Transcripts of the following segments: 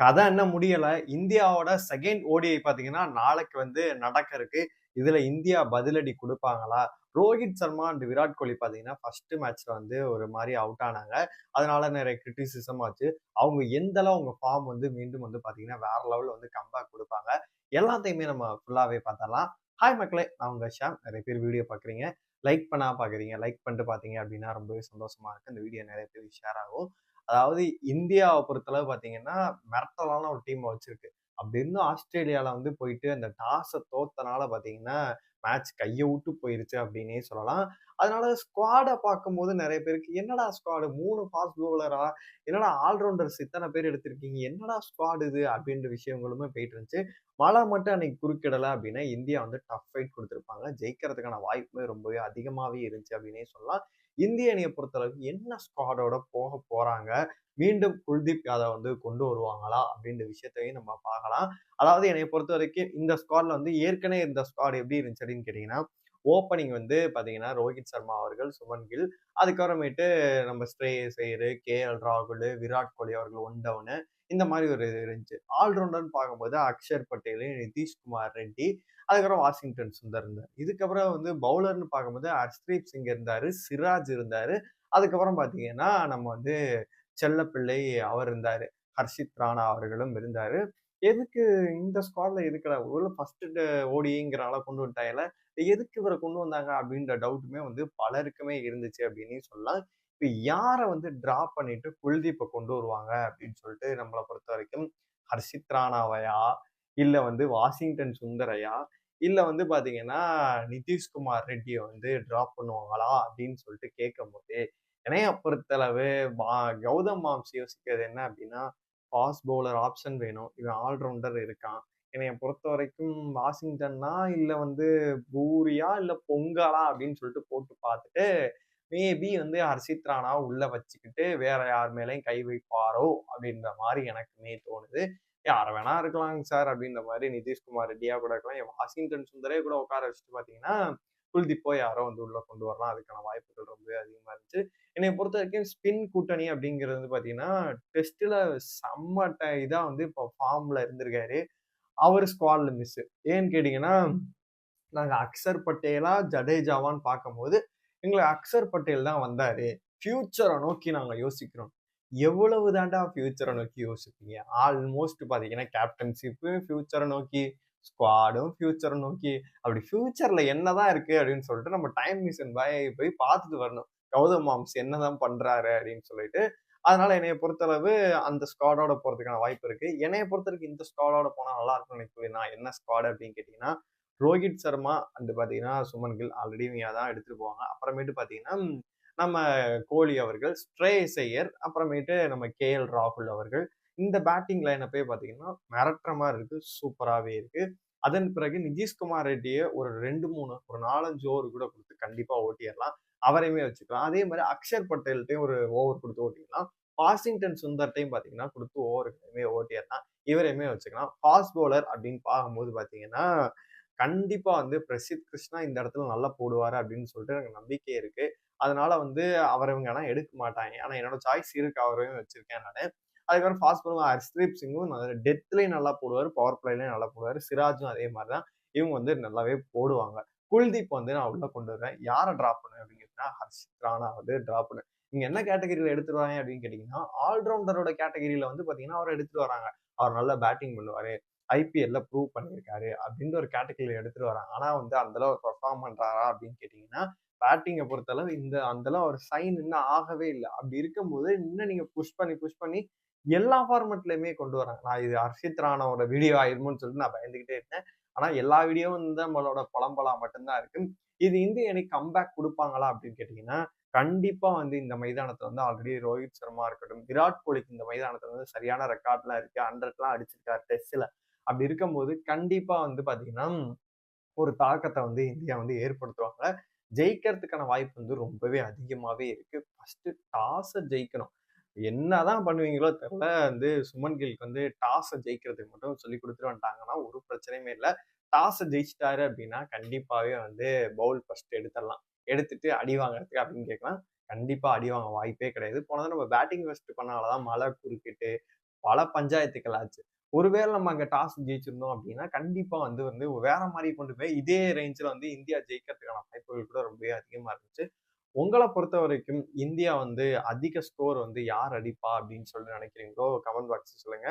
கதை என்ன முடியலை. இந்தியாவோட செகண்ட் ஓடிஐ பார்த்தீங்கன்னா நாளைக்கு வந்து நடக்க இருக்கு. இதில் இந்தியா பதிலடி கொடுப்பாங்களா? ரோஹித் சர்மா அண்ட் விராட் கோலி பார்த்தீங்கன்னா ஃபர்ஸ்ட் மேட்ச்ல வந்து ஒரு மாதிரி அவுட் ஆனாங்க. அதனால நிறைய கிரிட்டிசிசம் ஆச்சு. அவங்க எந்த அளவு அவங்க ஃபார்ம் வந்து மீண்டும் வந்து பார்த்தீங்கன்னா வேற லெவலில் வந்து கம்பேக் கொடுப்பாங்க. எல்லாத்தையுமே நம்ம ஃபுல்லாகவே பார்த்தலாம் ஹாய் மக்களே நான் உங்கள் ஷாம் நிறைய பேர் வீடியோ பார்க்குறீங்க. லைக் பண்ணா பாக்குறீங்க லைக் பண்ணிட்டு பாத்தீங்க அப்படின்னா ரொம்பவே சந்தோஷமா இருக்கு. இந்த வீடியோ நிறைய பேர் ஷேர் ஆகும். அதாவது இந்தியாவை பொறுத்தளவு பார்த்தீங்கன்னா மிரட்டலான ஒரு டீம் வச்சிருக்கு. அப்படி இருந்தும் ஆஸ்திரேலியாவில் வந்து போயிட்டு அந்த டாஸை தோத்தனால பார்த்தீங்கன்னா மேட்ச் கையை விட்டு போயிருச்சு அப்படின்னே சொல்லலாம். அதனால ஸ்குவாடை பார்க்கும்போது நிறைய பேருக்கு என்னடா ஸ்குவாடு மூணு ஃபாஸ்ட் பவுலரா என்னடா ஆல்ரவுண்டர்ஸ் இத்தனை பேர் எடுத்திருக்கீங்க? என்னடா ஸ்குவாடு இது? அப்படின்ற விஷயங்களுமே போயிட்டு இருந்துச்சு. மழை மட்டும் அன்னைக்கு குறுக்கிடலை அப்படின்னா இந்தியா வந்து டஃப் ஃபைட் கொடுத்துருப்பாங்க. ஜெயிக்கிறதுக்கான வாய்ப்புமே ரொம்பவே அதிகமாகவே இருந்துச்சு அப்படின்னே சொல்லலாம். இந்திய அணியை பொறுத்தளவுக்கு என்ன ஸ்குவாடோட போக போறாங்க? மீண்டும் குல்தீப் யாதவ் வந்து கொண்டு வருவாங்களா? அப்படின்ற விஷயத்தையும் நம்ம பார்க்கலாம். அதாவது என்னை பொறுத்த வரைக்கும் இந்த ஸ்குவாட்ல வந்து ஏற்கனவே இந்த ஸ்குவாட் எப்படி இருந்துச்சு அப்படின்னு கேட்டிங்கன்னா ஓப்பனிங் வந்து பார்த்தீங்கன்னா ரோஹித் சர்மா அவர்கள் சுமன் கில். அதுக்கப்புறமேட்டு நம்ம ஸ்ரே செய்யரு கே எல் ராகுல் விராட் கோலி அவர்கள் ஒன் டவுனு இந்த மாதிரி ஒரு இது இருந்துச்சு. ஆல்ரவுண்டர்னு பார்க்கும்போது அக்ஷர் பட்டேல் நிதிஷ்குமார் ரெட்டி அதுக்கப்புறம் வாஷிங்டன் சுந்தர் இருந்தார். இதுக்கப்புறம் வந்து பவுலர்னு பார்க்கும்போது ஹர்ஷ்தீப் சிங் இருந்தார் சிராஜ் இருந்தார். அதுக்கப்புறம் பார்த்தீங்கன்னா நம்ம வந்து செல்லப்பிள்ளை அவர் இருந்தார். ஹர்ஷித் ராணா அவர்களும் இருந்தார். எதுக்கு இந்த ஸ்குவாட்ல எதுக்குடா? ஒருவேளை ஃபர்ஸ்ட் ஓடிங்கிறனால கொண்டு வந்துட்டாங்கல்ல எதுக்கு இவரை கொண்டு வந்தாங்க? அப்படின்ற டவுட்டுமே வந்து பலருக்குமே இருந்துச்சு அப்படின்னு சொல்லலாம். இப்போ யாரை வந்து டிரா பண்ணிட்டு குல்தீப்பை கொண்டு வருவாங்க? அப்படின்னு சொல்லிட்டு நம்மளை பொறுத்த வரைக்கும் ஹர்ஷித் ராணாவையா? இல்லை வந்து வாஷிங்டன் சுந்தரையா? இல்லை வந்து பார்த்தீங்கன்னா நிதிஷ்குமார் ரெட்டியை வந்து ட்ராப் பண்ணுவாங்களா? அப்படின்னு சொல்லிட்டு கேட்கும் போது என்னைய பொறுத்தளவு கௌதம் மாம்ஸ் யோசிக்கிறது என்ன அப்படின்னா ஃபாஸ்ட் பவுலர் ஆப்ஷன் வேணும். இவன் ஆல்ரவுண்டர் இருக்கான். என்னைய பொறுத்த வரைக்கும் வாஷிங்டன்னா இல்லை வந்து பூரியா இல்லை பொங்கலா அப்படின்னு சொல்லிட்டு போட்டு பார்த்துட்டு மேபி வந்து ஹர்ஷித் ராணா உள்ள வச்சுக்கிட்டு வேற யார் மேலேயும் கை வைப்பாரோ அப்படின்ற மாதிரி எனக்குமே தோணுது. யாரை வேணா இருக்கலாங்க சார் அப்படின்ற மாதிரி நிதிஷ்குமார் ரெட்டியா கூட இருக்கலாம். வாஷிங்டன் சுந்தரே கூட உட்கார வச்சுட்டு பார்த்தீங்கன்னா குல்தீப்போ யாரோ வந்து உள்ள கொண்டு வரலாம். அதுக்கான வாய்ப்புகள் ரொம்ப அதிகமா இருந்துச்சு. என்னை பொறுத்த வரைக்கும் ஸ்பின் கூட்டணி அப்படிங்கிறது வந்து பாத்தீங்கன்னா டெஸ்ட்ல செம்ம இதா வந்து இப்போ ஃபார்ம்ல இருந்திருக்காரு. அவர் ஸ்குவாட்ல மிஸ் ஏன்னு கேட்டீங்கன்னா நாங்க அக்சர் பட்டேலா ஜடேஜாவான்னு பார்க்கும்போது எங்களுக்கு அக்சர் பட்டேல் தான் வந்தாரு. ஃபியூச்சரை நோக்கி நாங்கள் யோசிக்கிறோம். எவ்வளவு தாண்டா ஃபியூச்சரை நோக்கி யோசிப்பீங்க? ஆல்மோஸ்ட் பார்த்தீங்கன்னா கேப்டன்ஷிப்பு ஃபியூச்சரை நோக்கி ஸ்குவாடும் ஃபியூச்சரை நோக்கி அப்படி ஃபியூச்சர்ல என்னதான் இருக்கு அப்படின்னு சொல்லிட்டு நம்ம டைம் மிஷன் பாய் போய் பார்த்துட்டு வரணும். கௌதம் மாம்ஸ் என்னதான் பண்றாரு அப்படின்னு சொல்லிட்டு அதனால என்னைய பொறுத்தளவு அந்த ஸ்குவாடோட போறதுக்கான வாய்ப்பு இருக்கு. என்னைய பொறுத்தவரைக்கும் இந்த ஸ்குவாடோட போனா நல்லா இருக்கும்னு நினைக்கிறேன் நான் என்ன ஸ்குவாட் அப்படின்னு கேட்டீங்கன்னா ரோஹித் சர்மா அண்ட் பாத்தீங்கன்னா சுமன் கில் ஆல்ரெடி தான் எடுத்துட்டு போவாங்க. அப்புறமேட்டு பாத்தீங்கன்னா நம்ம கோலி அவர்கள் ஸ்ட்ரே செய்யர் அப்புறமேட்டு நம்ம கே எல் ராகுல் அவர்கள் இந்த பேட்டிங் லைனை போய் பார்த்தீங்கன்னா மிரட்டுற மாதிரி இருக்கு சூப்பராகவே இருக்கு. அதன் பிறகு நிதிஷ்குமார் ரெட்டியை ஒரு ரெண்டு மூணு ஒரு நாலஞ்சு ஓவர் கூட கொடுத்து கண்டிப்பாக ஓட்டிடலாம். அவரையுமே வச்சுக்கலாம். அதே மாதிரி அக்ஷர் பட்டேல்ட்டையும் ஒரு ஓவர் கொடுத்து ஓட்டிக்கலாம். வாஷிங்டன் சுந்தர்ட்டையும் பார்த்தீங்கன்னா கொடுத்து ஓவருக்குமே ஓட்டிடலாம். இவரையுமே வச்சுக்கலாம். ஃபாஸ்ட் பவுலர் அப்படின்னு பார்க்கும்போது பார்த்தீங்கன்னா கண்டிப்பாக வந்து பிரசித் கிருஷ்ணா இந்த இடத்துல நல்லா போடுவார் அப்படின்னு சொல்லிட்டு எனக்கு நம்பிக்கை இருக்குது அதனால வந்து அவரை இவங்க எடுக்க மாட்டாங்க. ஆனால் என்னோட சாய்ஸ் இருக்கு. அவரையும் வச்சிருக்கேன் நான். அதுக்கப்புறம் ஃபாஸ்ட் பண்ணுவாங்க ஹர்ஸ்தீப் சிங்கும் டெத்லேயும் நல்லா போடுவார் பவர் பிளேலையும் நல்லா போடுவார் சிராஜும் அதே மாதிரி தான் இவங்க வந்து நல்லாவே போடுவாங்க. குல்தீப் வந்து நான் உள்ள கொண்டு வருவேன். யாரை ட்ராப் பண்ணுவேன் அப்படின்னு ஹர்ஷித் ராணா வந்து ட்ராப் பண்ணுவேன். நீங்க என்ன கேட்டகரியில எடுத்துருவாங்க அப்படின்னு கேட்டீங்கன்னா ஆல்ரவுண்டரோட கேட்டகரியில வந்து பாத்தீங்கன்னா அவர் எடுத்துட்டு வராங்க. அவர் நல்லா பேட்டிங் பண்ணுவாரு ஐபிஎல்ல ப்ரூவ் பண்ணியிருக்காரு அப்படின்ற ஒரு கேட்டகரியில எடுத்துட்டு வராங்க. ஆனா வந்து அந்த அளவு பெர்ஃபார்ம் பண்றாரா அப்படின்னு கேட்டீங்கன்னா பேட்டிங்கை பொறுத்தளவு இந்த அந்த அளவு அவர் சைன் இன்னும் ஆகவே இல்லை. அப்படி இருக்கும்போது இன்னும் நீங்க புஷ் பண்ணி புஷ் பண்ணி எல்லா ஃபார்மெட்லையுமே கொண்டு வராங்க. நான் இது ஹர்ஷித் ராணாவோட வீடியோ ஆயிருமோன்னு சொல்லிட்டு நான் பயந்துகிட்டே இருந்தேன். ஆனா எல்லா வீடியோவும் வந்து நம்மளோட பழம்பலா மட்டும்தான் இருக்கு. இது இந்திய அணி கம்பேக் கொடுப்பாங்களா அப்படின்னு கேட்டீங்கன்னா கண்டிப்பா வந்து இந்த மைதானத்துல வந்து ஆல்ரெடி ரோஹித் சர்மா இருக்கட்டும் விராட் கோலிக்கு இந்த மைதானத்துல வந்து சரியான ரெக்கார்ட்லாம் இருக்கு. ஹண்ட்ரட்லாம் அடிச்சிருக்காரு டெஸ்ட்ல அப்படி இருக்கும்போது கண்டிப்பா வந்து பாத்தீங்கன்னா ஒரு தாக்கத்தை வந்து இந்தியா வந்து ஏற்படுத்துவாங்க. ஜெயிக்கிறதுக்கான வாய்ப்பு வந்து ரொம்பவே அதிகமாவே இருக்கு. ஃபர்ஸ்ட் டாஸை ஜெயிக்கணும். என்னதான் பண்ணுவீங்களோ தெரில. வந்து சுமன் கில்க்கு வந்து டாஸை ஜெயிக்கிறதுக்கு மட்டும் சொல்லி கொடுத்துட்டு வந்துட்டாங்கன்னா ஒரு பிரச்சனையுமே இல்லை. டாஸை ஜெயிச்சிட்டாரு அப்படின்னா கண்டிப்பாகவே வந்து பவுல் ஃபர்ஸ்ட் எடுத்துடலாம். எடுத்துட்டு அடி வாங்குறதுக்கு அப்படின்னு கேட்கலாம். கண்டிப்பாக அடி வாங்க வாய்ப்பே கிடையாது. போனதான் நம்ம பேட்டிங் ஃபர்ஸ்ட் பண்ணாலதான் மழை குறுக்கிட்டு பல பஞ்சாயத்துக்கள் ஆச்சு. ஒருவேளை நம்ம அங்கே டாஸ் ஜெயிச்சிருந்தோம் அப்படின்னா, கண்டிப்பாக வந்து வந்து வேற மாதிரி கொண்டு போய் இதே ரேஞ்சில் வந்து இந்தியா ஜெயிக்கிறதுக்கான வாய்ப்புகள் கூட ரொம்பவே அதிகமாக இருந்துச்சு. உங்களை பொறுத்த வரைக்கும் இந்தியா வந்து அதிக ஸ்கோர் வந்து யார் அடிப்பா அப்படின்னு சொல்லி நினைக்கிறீங்களோ கமெண்ட் பாக்ஸ் சொல்லுங்க.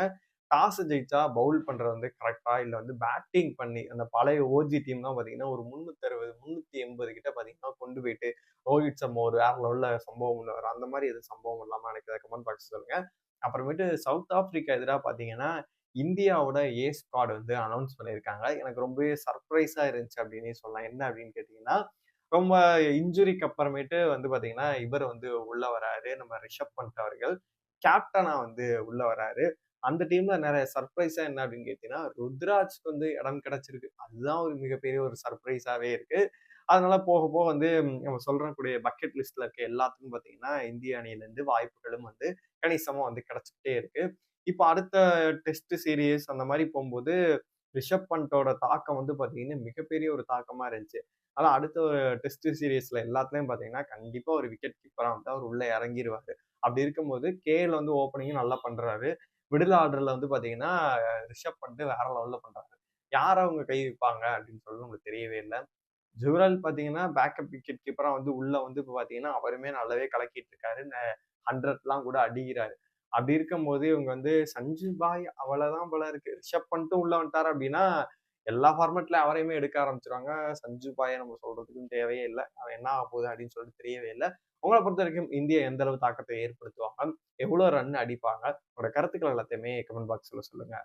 டாஸ் ஜெயிச்சா பவுல் பண்றது வந்து கரெக்டா இல்லை வந்து பேட்டிங் பண்ணி அந்த பழைய ஓஜி டீம்லாம் பார்த்தீங்கன்னா, ஒரு 360, 380 கிட்ட பார்த்தீங்கன்னா கொண்டு போயிட்டு ரோஹித் சம்பவம் ஒரு வேற லெவல்ல சம்பவம் பண்ணுவாரு. அந்த மாதிரி எதுவும் சம்பவம் இல்லாம எனக்கு கமெண்ட் பாக்ஸ் சொல்லுங்க. அப்புறமேட்டு சவுத் ஆப்பிரிக்கா எதிராக பார்த்தீங்கன்னா, இந்தியாவோட ஏ ஸ்குவாட் வந்து அனௌன்ஸ் பண்ணியிருக்காங்க. எனக்கு ரொம்பவே சர்ப்ரைஸா இருந்துச்சு அப்படின்னு சொல்லலாம். என்ன அப்படின்னு கேட்டீங்கன்னா, ரொம்ப இன்ஜுரிக்கு அப்புறமேட்டு வந்து பார்த்தீங்கன்னா, இவர் வந்து உள்ள வராரு. நம்ம ரிஷப் பண்ட் அவர்கள். கேப்டனா வந்து உள்ள வராரு. அந்த டீம்ல நிறைய சர்ப்ரைஸா என்ன அப்படின்னு கேட்டீங்கன்னா, ருத்ராஜ்க்கு வந்து இடம் கிடைச்சிருக்கு. அதுதான் ஒரு மிகப்பெரிய ஒரு சர்ப்ரைஸாவே இருக்கு. அதனால போக போக வந்து நம்ம சொல்றக்கூடிய பக்கெட் லிஸ்ட்ல இருக்க எல்லாத்துக்கும் பார்த்தீங்கன்னா, இந்திய அணியிலேருந்து வாய்ப்புகளும் வந்து கணிசமா வந்து கிடைச்சிக்கிட்டே இருக்கு. இப்போ அடுத்த டெஸ்ட் சீரியஸ் அந்த மாதிரி போகும்போது ரிஷப் பண்டோட தாக்கம் வந்து பார்த்தீங்கன்னா, மிகப்பெரிய ஒரு தாக்கமா இருந்துச்சு. ஆனால் அடுத்த ஒரு டெஸ்ட் சீரிஸ்ல எல்லாத்துலேயும் பார்த்தீங்கன்னா, கண்டிப்பாக ஒரு விக்கெட் கீப்பராக வந்து அவர் உள்ளே இறங்கிடுவார் அப்படி இருக்கும்போது கேஎல் வந்து ஓப்பனிங்கும் நல்லா பண்ணுறாரு மிடில் ஆர்டரில் வந்து பார்த்தீங்கன்னா, ரிஷப் பண்ணிட்டு வேற லெவலில் பண்ணுறாரு யார் அவங்க கை வைப்பாங்க அப்படின்னு சொல்லி உங்களுக்கு தெரியவே இல்லை ஜுவரல் பார்த்தீங்கன்னா, பேக்கப் விக்கெட் கீப்பராக வந்து உள்ளே வந்து இப்போ பார்த்தீங்கன்னா, அவருமே நல்லாவே கலக்கிட்டு இருக்காரு. ஹண்ட்ரட்லாம் கூட அடிக்கிறாரு. அப்படி இருக்கும்போது இவங்க வந்து சஞ்சு பாய் அவ்வளோதான் போல இருக்கு. ரிஷப் பண்ணிட்டு உள்ள வந்துட்டாரு அப்படின்னா, எல்லா ஃபார்மேட்ல அவரையுமே எடுக்க ஆரம்பிச்சிருவாங்க சஞ்சு பாயை நம்ம சொல்றதுக்கும் தேவையே இல்லை அவன் என்ன ஆகுது போகுது அப்படின்னு சொல்லிட்டு தெரியவே இல்லை உங்களை பொறுத்த வரைக்கும் இந்தியா எந்த அளவு தாக்கத்தை ஏற்படுத்துவாங்க? எவ்வளோ ரன் அடிப்பாங்க? உங்களோட கருத்துக்கள் எல்லாத்தையுமே கமெண்ட் பாக்ஸ்ல சொல்லுங்க.